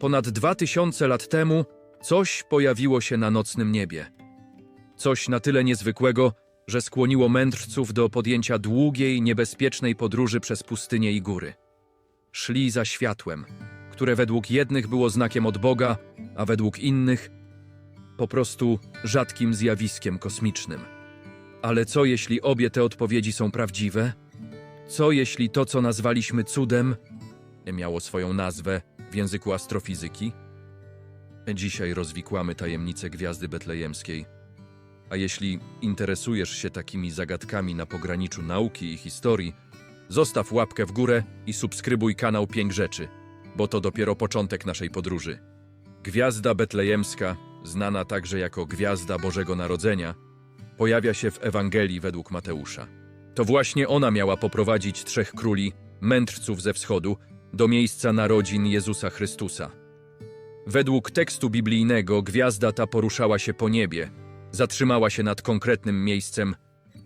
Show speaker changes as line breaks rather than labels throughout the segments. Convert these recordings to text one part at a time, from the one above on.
Ponad dwa tysiące lat temu coś pojawiło się na nocnym niebie. Coś na tyle niezwykłego, że skłoniło mędrców do podjęcia długiej, niebezpiecznej podróży przez pustynię i góry. Szli za światłem, które według jednych było znakiem od Boga, a według innych po prostu rzadkim zjawiskiem kosmicznym. Ale co jeśli obie te odpowiedzi są prawdziwe? Co jeśli to, co nazwaliśmy cudem, miało swoją nazwę w języku astrofizyki? Dzisiaj rozwikłamy tajemnicę gwiazdy betlejemskiej. A jeśli interesujesz się takimi zagadkami na pograniczu nauki i historii, zostaw łapkę w górę i subskrybuj kanał Pięk Rzeczy, bo to dopiero początek naszej podróży. Gwiazda betlejemska, znana także jako Gwiazda Bożego Narodzenia, pojawia się w Ewangelii według Mateusza. To właśnie ona miała poprowadzić trzech króli, mędrców ze wschodu, do miejsca narodzin Jezusa Chrystusa. Według tekstu biblijnego gwiazda ta poruszała się po niebie, zatrzymała się nad konkretnym miejscem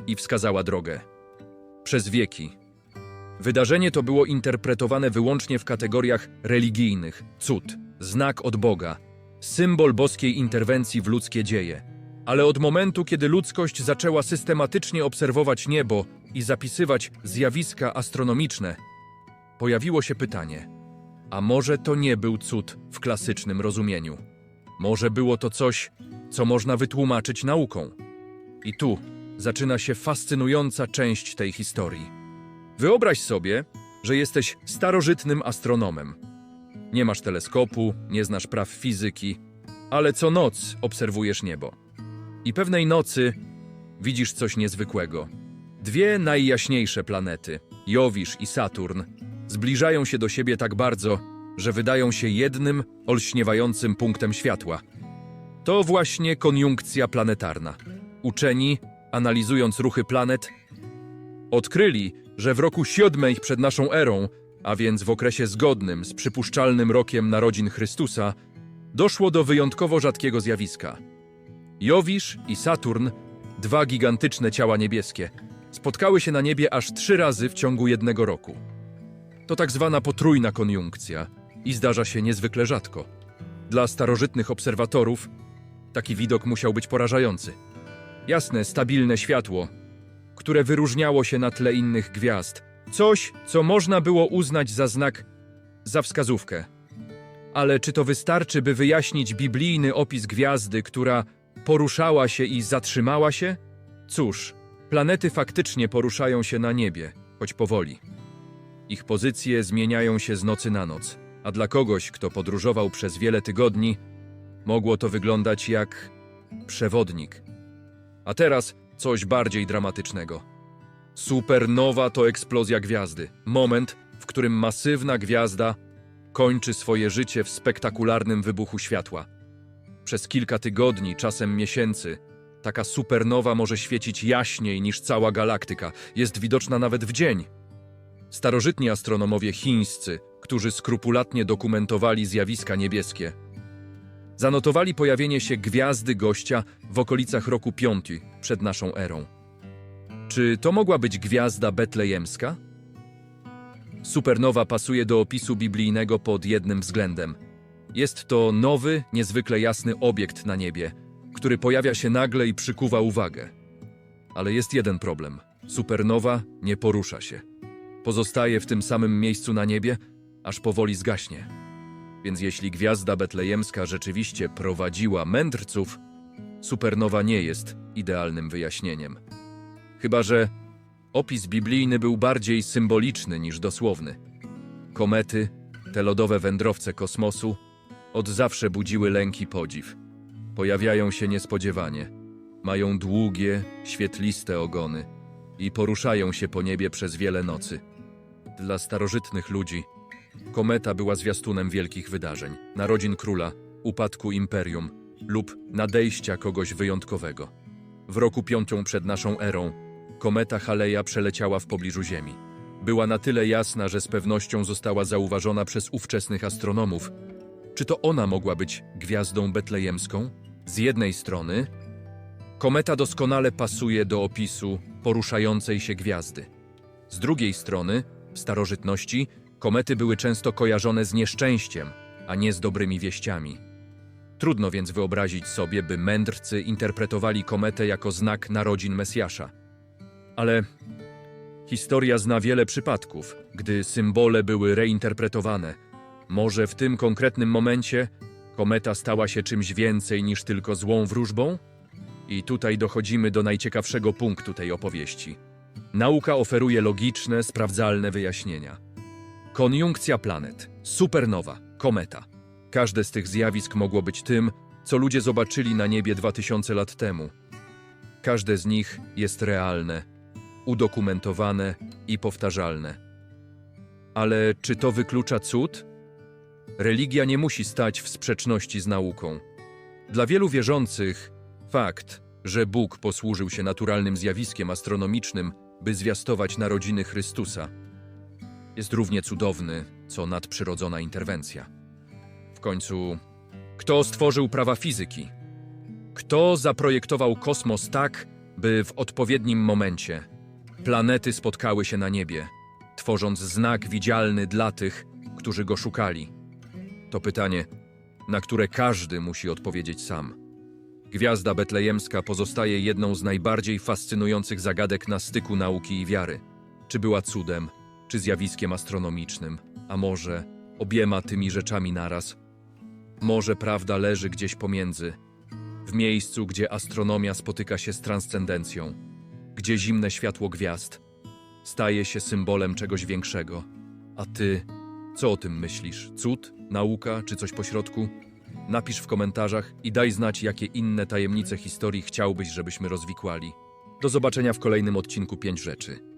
i wskazała drogę. Przez wieki. Wydarzenie to było interpretowane wyłącznie w kategoriach religijnych, cud, znak od Boga, symbol boskiej interwencji w ludzkie dzieje. Ale od momentu, kiedy ludzkość zaczęła systematycznie obserwować niebo i zapisywać zjawiska astronomiczne, pojawiło się pytanie: a może to nie był cud w klasycznym rozumieniu? Może było to coś, co można wytłumaczyć nauką? I tu zaczyna się fascynująca część tej historii. Wyobraź sobie, że jesteś starożytnym astronomem. Nie masz teleskopu, nie znasz praw fizyki, ale co noc obserwujesz niebo. I pewnej nocy widzisz coś niezwykłego. Dwie najjaśniejsze planety, Jowisz i Saturn, zbliżają się do siebie tak bardzo, że wydają się jednym, olśniewającym punktem światła. To właśnie koniunkcja planetarna. Uczeni, analizując ruchy planet, odkryli, że w roku siódmej przed naszą erą, a więc w okresie zgodnym z przypuszczalnym rokiem narodzin Chrystusa, doszło do wyjątkowo rzadkiego zjawiska. Jowisz i Saturn, dwa gigantyczne ciała niebieskie, spotkały się na niebie aż trzy razy w ciągu jednego roku. To tak zwana potrójna koniunkcja i zdarza się niezwykle rzadko. Dla starożytnych obserwatorów taki widok musiał być porażający. Jasne, stabilne światło, które wyróżniało się na tle innych gwiazd. Coś, co można było uznać za znak, za wskazówkę. Ale czy to wystarczy, by wyjaśnić biblijny opis gwiazdy, która poruszała się i zatrzymała się? Cóż, planety faktycznie poruszają się na niebie, choć powoli. Ich pozycje zmieniają się z nocy na noc, a dla kogoś, kto podróżował przez wiele tygodni, mogło to wyglądać jak przewodnik. A teraz coś bardziej dramatycznego. Supernowa to eksplozja gwiazdy. Moment, w którym masywna gwiazda kończy swoje życie w spektakularnym wybuchu światła. Przez kilka tygodni, czasem miesięcy, taka supernowa może świecić jaśniej niż cała galaktyka. Jest widoczna nawet w dzień. Starożytni astronomowie chińscy, którzy skrupulatnie dokumentowali zjawiska niebieskie, zanotowali pojawienie się gwiazdy gościa w okolicach roku 5 przed naszą erą. Czy to mogła być gwiazda betlejemska? Supernowa pasuje do opisu biblijnego pod jednym względem. Jest to nowy, niezwykle jasny obiekt na niebie, który pojawia się nagle i przykuwa uwagę. Ale jest jeden problem. Supernowa nie porusza się. Pozostaje w tym samym miejscu na niebie, aż powoli zgaśnie. Więc jeśli gwiazda betlejemska rzeczywiście prowadziła mędrców, supernowa nie jest idealnym wyjaśnieniem. Chyba, że opis biblijny był bardziej symboliczny niż dosłowny. Komety, te lodowe wędrowce kosmosu, od zawsze budziły lęk i podziw. Pojawiają się niespodziewanie. Mają długie, świetliste ogony i poruszają się po niebie przez wiele nocy. Dla starożytnych ludzi kometa była zwiastunem wielkich wydarzeń, narodzin króla, upadku imperium lub nadejścia kogoś wyjątkowego. W roku piątą przed naszą erą kometa Haleja przeleciała w pobliżu Ziemi. Była na tyle jasna, że z pewnością została zauważona przez ówczesnych astronomów. Czy to ona mogła być gwiazdą betlejemską? Z jednej strony, kometa doskonale pasuje do opisu poruszającej się gwiazdy. Z drugiej strony, w starożytności komety były często kojarzone z nieszczęściem, a nie z dobrymi wieściami. Trudno więc wyobrazić sobie, by mędrcy interpretowali kometę jako znak narodzin Mesjasza. Ale historia zna wiele przypadków, gdy symbole były reinterpretowane. Może w tym konkretnym momencie kometa stała się czymś więcej niż tylko złą wróżbą? I tutaj dochodzimy do najciekawszego punktu tej opowieści. Nauka oferuje logiczne, sprawdzalne wyjaśnienia. Konjunkcja planet, supernowa, kometa. Każde z tych zjawisk mogło być tym, co ludzie zobaczyli na niebie 2000 lat temu. Każde z nich jest realne, udokumentowane i powtarzalne. Ale czy to wyklucza cud? Religia nie musi stać w sprzeczności z nauką. Dla wielu wierzących fakt, że Bóg posłużył się naturalnym zjawiskiem astronomicznym, by zwiastować narodziny Chrystusa, jest równie cudowny, co nadprzyrodzona interwencja. W końcu, kto stworzył prawa fizyki? Kto zaprojektował kosmos tak, by w odpowiednim momencie planety spotkały się na niebie, tworząc znak widzialny dla tych, którzy go szukali? To pytanie, na które każdy musi odpowiedzieć sam. Gwiazda betlejemska pozostaje jedną z najbardziej fascynujących zagadek na styku nauki i wiary. Czy była cudem, czy zjawiskiem astronomicznym, a może obiema tymi rzeczami naraz? Może prawda leży gdzieś pomiędzy, w miejscu, gdzie astronomia spotyka się z transcendencją, gdzie zimne światło gwiazd staje się symbolem czegoś większego. A ty, co o tym myślisz? Cud, nauka czy coś pośrodku? Napisz w komentarzach i daj znać, jakie inne tajemnice historii chciałbyś, żebyśmy rozwikłali. Do zobaczenia w kolejnym odcinku 5 rzeczy.